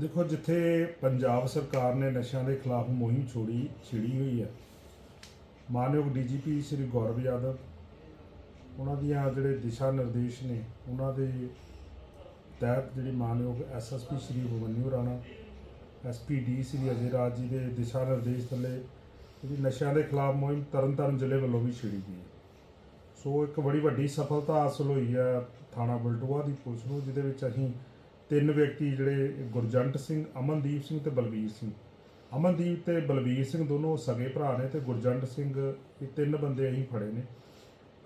ਦੇਖੋ, ਜਿੱਥੇ ਪੰਜਾਬ ਸਰਕਾਰ ਨੇ ਨਸ਼ਿਆਂ ਦੇ ਖਿਲਾਫ ਮੁਹਿੰਮ ਛੋੜੀ, ਛਿੜੀ ਹੋਈ ਹੈ, ਮਾਨਯੋਗ ਡੀਜੀਪੀ ਸ੍ਰੀ ਗੌਰਵ ਯਾਦਵ, ਉਹਨਾਂ ਦੀਆਂ ਜਿਹੜੇ ਦਿਸ਼ਾ ਨਿਰਦੇਸ਼ ਨੇ, ਉਹਨਾਂ ਦੇ ਤਹਿਤ ਜਿਹੜੀ ਮਾਨਯੋਗ SSP Shri ਭਵਨਿਓ Rana S P D Shri Ajay Raj ji ਦੇ ਦਿਸ਼ਾ ਨਿਰਦੇਸ਼ ਥੱਲੇ, ਜਿਹੜੀ ਨਸ਼ਿਆਂ ਦੇ ਖਿਲਾਫ ਮੁਹਿੰਮ ਤਰਨਤਾਰਨ ਜ਼ਿਲ੍ਹੇ ਵੱਲੋਂ ਵੀ ਛਿੜੀ ਗਈ ਹੈ। ਸੋ ਇੱਕ ਬੜੀ ਵੱਡੀ ਸਫਲਤਾ ਹਾਸਲ ਹੋਈ ਹੈ ਥਾਣਾ ਬਲਟੂਆ ਦੀ ਪੁਲਿਸ ਨੂੰ, ਜਿਹਦੇ ਵਿੱਚ ਅਸੀਂ ਤਿੰਨ ਵਿਅਕਤੀ ਜਿਹੜੇ ਗੁਰਜੰਟ ਸਿੰਘ, ਅਮਨਦੀਪ ਸਿੰਘ ਤੇ ਬਲਬੀਰ ਸਿੰਘ। ਅਮਨਦੀਪ ਤੇ ਬਲਬੀਰ ਸਿੰਘ ਦੋਨੋਂ ਸਗੇ ਭਰਾ ਨੇ ਤੇ ਗੁਰਜੰਟ ਸਿੰਘ ਇਹ ਤਿੰਨ ਬੰਦੇ ਅਸੀਂ ਫੜੇ ਨੇ।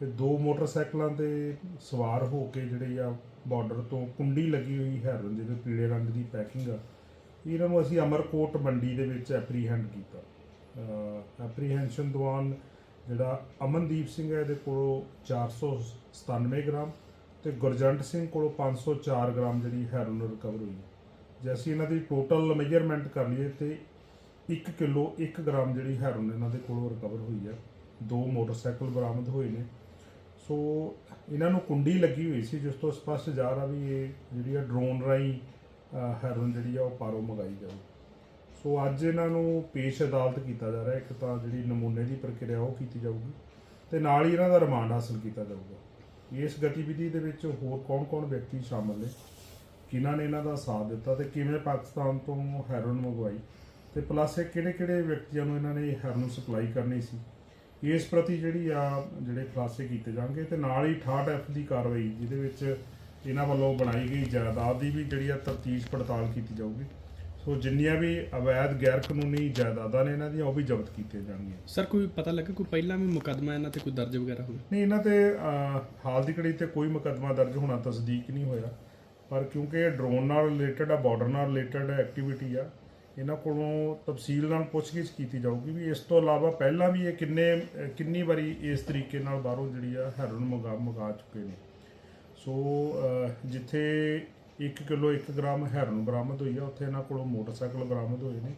ਤੇ ਦੋ ਮੋਟਰਸਾਈਕਲਾਂ ਤੇ ਸਵਾਰ ਹੋ ਕੇ ਜਿਹੜੇ ਆ ਬਾਰਡਰ ਤੋਂ ਕੁੰਡੀ ਲੱਗੀ ਹੋਈ ਹੈਰਨ ਜਿਹਦੇ ਪੀਲੇ ਰੰਗ ਦੀ ਪੈਕਿੰਗ ਆ। ਇਹਨਾਂ ਨੂੰ ਅਸੀਂ ਅਮਰਕੋਟ ਮੰਡੀ ਦੇ ਵਿੱਚ ਐਪਰੀਹੈਂਡ ਕੀਤਾ। ਐਪਰੀਹੈਂਸ਼ਨ ਦੌਰਾਨ ਜਿਹੜਾ ਅਮਨਦੀਪ ਸਿੰਘ ਹੈ, ਇਹਦੇ ਕੋਲੋਂ 497 ਗ੍ਰਾਮ ਤੇ ਗੁਰਜੰਟ ਸਿੰਘ ਕੋਲੋਂ 504 ਗ੍ਰਾਮ ਜਿਹੜੀ ਹੈਰੋਇਨ ਰਿਕਵਰ ਹੋਈ ਜੇ ਅਸੀਂ ਇਹਨਾਂ ਦੀ ਟੋਟਲ ਮੈਜਰਮੈਂਟ ਕਰ ਲਈਏ ਤੇ 1 ਕਿਲੋ 1 ਗ੍ਰਾਮ ਜਿਹੜੀ ਹੈਰੋਨ ਇਹਨਾਂ ਦੇ ਕੋਲੋਂ ਰਿਕਵਰ ਹੋਈ ਹੈ। ਦੋ ਮੋਟਰਸਾਈਕਲ ਬਰਾਮਦ ਹੋਏ ਨੇ। ਸੋ ਇਹਨਾਂ ਨੂੰ ਕੁੰਡੀ ਲੱਗੀ ਹੋਈ ਸੀ, ਜਿਸ ਤੋਂ ਸਪਸ਼ਟ ਜਾ ਰਿਹਾ ਵੀ ਇਹ ਜਿਹੜੀ ਆ ਡਰੋਨ ਰਾਈ ਹੈਰੋਇਨ ਜਿਹੜੀ ਆ ਉਹ ਪਾਰੋਂ ਮੰਗਾਈ ਜਾਊ। ਸੋ ਅੱਜ ਇਹਨਾਂ ਨੂੰ ਪੇਸ਼ ਅਦਾਲਤ ਕੀਤਾ ਜਾ ਰਿਹਾ, ਇੱਕ ਤਾਂ ਜਿਹੜੀ ਨਮੂਨੇ ਦੀ ਪ੍ਰਕਿਰਿਆ ਉਹ ਕੀਤੀ ਜਾਊਗੀ ਤੇ ਨਾਲ ਹੀ ਇਹਨਾਂ ਦਾ ਰਿਮਾਂਡ ਹਾਸਲ ਕੀਤਾ ਜਾਊਗਾ। ਇਸ ਗਤੀਵਿਧੀ ਦੇ ਵਿੱਚ ਹੋਰ ਕੌਣ-ਕੌਣ ਵਿਅਕਤੀ ਸ਼ਾਮਲ ਨੇ? ਕਿਹਨਾਂ ਨੇ ਇਹਨਾਂ ਦਾ ਸਾਥ ਦਿੱਤਾ ਤੇ ਕਿਵੇਂ ਪਾਕਿਸਤਾਨ ਤੋਂ ਹੈਰੋਇਨ ਮੰਗਵਾਈ? ਤੇ ਪਲੱਸ ਇਹ ਕਿਹੜੇ-ਕਿਹੜੇ ਵਿਅਕਤੀਆਂ ਨੂੰ ਇਹਨਾਂ ਨੇ ਹੈਰੋਇਨ ਸਪਲਾਈ ਕਰਨੀ ਸੀ? ਇਸ ਪ੍ਰਤੀ ਜਿਹੜੀ ਆ, ਜਿਹੜੇ ਖੁਲਾਸੇ ਕੀਤੇ ਜਾਣਗੇ ਤੇ ਨਾਲ ਹੀ 68 ਐਫ ਦੀ ਕਾਰਵਾਈ, ਜਿਹਦੇ ਵਿੱਚ ਇਹਨਾਂ ਵੱਲੋਂ ਬਣਾਈ ਗਈ ਜਾਇਦਾਦ ਦੀ ਵੀ ਜਿਹੜੀ ਆ ਤਫਤੀਸ਼ ਪੜਤਾਲ ਕੀਤੀ ਜਾਊਗੀ। ਸੋ ਜਿੰਨੀਆਂ ਵੀ ਅਵੈਧ ਗੈਰ ਕਾਨੂੰਨੀ ਜਾਇਦਾਦਾਂ ਨੇ ਇਹਨਾਂ ਦੀਆਂ ਉਹ ਵੀ ਜ਼ਬਤ ਕੀਤੀਆਂ ਜਾਣਗੀਆਂ। ਸਰ ਕੋਈ ਪਤਾ ਲੱਗਾ ਕੋਈ ਪਹਿਲਾਂ ਵੀ ਮੁਕੱਦਮਾ ਇਹਨਾਂ ਤੇ ਕੋਈ ਦਰਜ ਵਗੈਰਾ ਹੋਵੇ? ਨਹੀਂ ਇਹਨਾਂ ਤੇ ਅਹ, ਹਾਲ ਦੀ ਘੜੀ ਤੇ ਕੋਈ ਮੁਕੱਦਮਾ ਦਰਜ ਹੋਣਾ ਤਸਦੀਕ ਨਹੀਂ ਹੋਇਆ। ਪਰ ਕਿਉਂਕਿ ਇਹ ਡਰੋਨ ਨਾਲ ਰਿਲੇਟਡ ਆ ਬਾਰਡਰ ਨਾਲ ਰਿਲੇਟਡ ਐਕਟੀਵਿਟੀ ਆ ਇਹਨਾਂ ਕੋਲੋਂ ਤਫਸੀਲ ਨਾਲ ਪੁੱਛਗਿੱਛ ਕੀਤੀ ਜਾਊਗੀ ਵੀ ਇਸ ਤੋਂ ਇਲਾਵਾ ਪਹਿਲਾਂ ਵੀ ਇਹ ਕਿੰਨੇ ਅਹ, ਕਿੰਨੀ ਵਾਰੀ ਇਸ ਤਰੀਕੇ ਨਾਲ ਬਾਹਰੋਂ ਜਿਹੜੀ ਆ ਹੈਰੋਨ ਮੰਗਾ ਮੰਗਾ ਚੁੱਕੇ ਨੇ। ਸੋ ਅਹ, ਜਿੱਥੇ 1 ਕਿਲੋ 1 ਗ੍ਰਾਮ ਹੈਰੋਨ ਬਰਾਮਦ ਹੋਈ ਆ ਉੱਥੇ ਇਹਨਾਂ ਕੋਲੋਂ ਮੋਟਰਸਾਈਕਲ ਬਰਾਮਦ ਹੋਏ ਨੇ।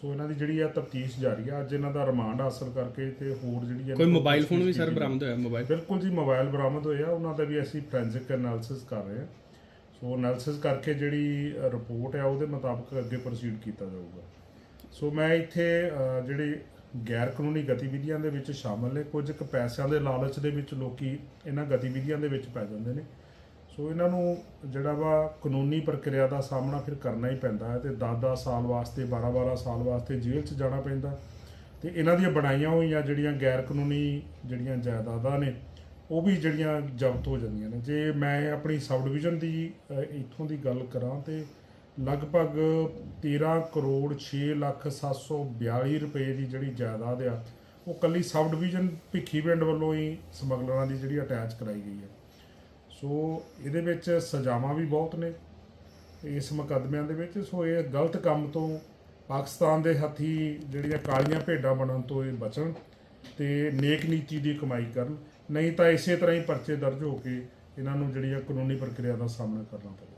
ਸੋ ਇਹਨਾਂ ਦੀ ਜਿਹੜੀ ਆ ਤਫਤੀਸ਼ ਜਾਰੀ ਆ ਅੱਜ ਇਹਨਾਂ ਦਾ ਰਿਮਾਂਡ ਹਾਸਲ ਕਰਕੇ ਤੇ ਹੋਰ ਜਿਹੜੀ ਆ ਕੋਈ ਮੋਬਾਈਲ ਫੋਨ ਵੀ ਸਰ ਬਰਾਮਦ ਹੋਇਆ ਮੋਬਾਈਲ ਬਿਲਕੁਲ ਜੀ ਮੋਬਾਈਲ ਬਰਾਮਦ ਹੋਇਆ ਉਹਨਾਂ ਦਾ ਵੀ ਅਸੀਂ ਫੋਰੈਂਸਿਕ ਐਨਾਲਿਸਿਸ ਕਰ ਰਹੇ ਹਾਂ। ਸੋ ਐਨਾਲਿਸਿਸ ਕਰਕੇ ਜਿਹੜੀ ਰਿਪੋਰਟ ਹੈ ਉਹਦੇ ਮੁਤਾਬਕ ਅੱਗੇ ਪ੍ਰੋਸੀਡ ਕੀਤਾ ਜਾਊਗਾ। ਸੋ ਮੈਂ ਇੱਥੇ ਜਿਹੜੇ ਗੈਰ ਕਾਨੂੰਨੀ ਗਤੀਵਿਧੀਆਂ ਦੇ ਵਿੱਚ ਸ਼ਾਮਲ ਨੇ ਕੁਝ ਕੁ ਪੈਸਿਆਂ ਦੇ ਲਾਲਚ ਦੇ ਵਿੱਚ ਲੋਕੀ ਇਹਨਾਂ ਗਤੀਵਿਧੀਆਂ ਦੇ ਵਿੱਚ ਪੈ ਜਾਂਦੇ ਨੇ। ਸੋ ਇਹਨਾਂ ਨੂੰ ਜਿਹੜਾ ਵਾ ਕਾਨੂੰਨੀ ਪ੍ਰਕਿਰਿਆ ਦਾ ਸਾਹਮਣਾ ਫਿਰ ਕਰਨਾ ਹੀ ਪੈਂਦਾ ਹੈ ਤੇ 10-10 ਸਾਲ ਵਾਸਤੇ 12-12 ਸਾਲ ਵਾਸਤੇ ਜੇਲ੍ਹ 'ਚ ਜਾਣਾ ਪੈਂਦਾ। ਤੇ ਇਹਨਾਂ ਦੀਆਂ ਬਣਾਈਆਂ ਹੋਈਆਂ ਜਿਹੜੀਆਂ ਗੈਰ ਕਾਨੂੰਨੀ ਜਿਹੜੀਆਂ ਜਾਇਦਾਦਾਂ ਨੇ, ਉਹ ਵੀ ਜਿਹੜੀਆਂ ਜ਼ਬਤ ਹੋ ਜਾਂਦੀਆਂ ਨੇ। ਜੇ ਮੈਂ ਆਪਣੀ ਸਬ ਡਿਵੀਜ਼ਨ ਦੀ ਇੱਥੋਂ ਦੀ ਗੱਲ ਕਰਾਂ ਤੇ ਲਗਭਗ 13 ਕਰੋੜ 6 ਲੱਖ 742 ਰੁਪਏ ਦੀ ਜਿਹੜੀ ਜਾਇਦਾਦ ਆ, ਉਹ ਕੱਲੀ ਸਬ ਡਿਵੀਜ਼ਨ ਭਿੱਖੀ ਪਿੰਡ ਵੱਲੋਂ ਹੀ ਸਮਗਲਰਾਂ ਦੀ ਜਿਹੜੀ ਅਟੈਚ ਕਰਾਈ ਗਈ ਹੈ। ਸੋ ਇਹਦੇ ਵਿੱਚ ਸਜ਼ਾਵਾਂ ਵੀ ਬਹੁਤ ਨੇ। ਇਸ ਮੁਕੱਦਮਿਆਂ ਦੇ ਵਿੱਚ ਸੋ ਇਹ ਗਲਤ ਕੰਮ ਤੋਂ ਪਾਕਿਸਤਾਨ ਦੇ ਹੱਥੀ ਜਿਹੜੀਆਂ ਕਾਲੀਆਂ ਭੇਡਾਂ ਬਣਨ ਤੋਂ ਇਹ ਬਚਣ ਤੇ ਨੇਕ ਨੀਤੀ ਦੀ ਕਮਾਈ ਕਰਨ। ਨਹੀਂ ਤਾਂ ਇਸੇ ਤਰ੍ਹਾਂ ਹੀ ਪਰਚੇ ਦਰਜ ਹੋ ਕੇ ਇਹਨਾਂ ਨੂੰ ਜਿਹੜੀਆਂ ਕਾਨੂੰਨੀ ਪ੍ਰਕਿਰਿਆ ਦਾ ਸਾਹਮਣਾ ਕਰਨਾ ਪਵੇ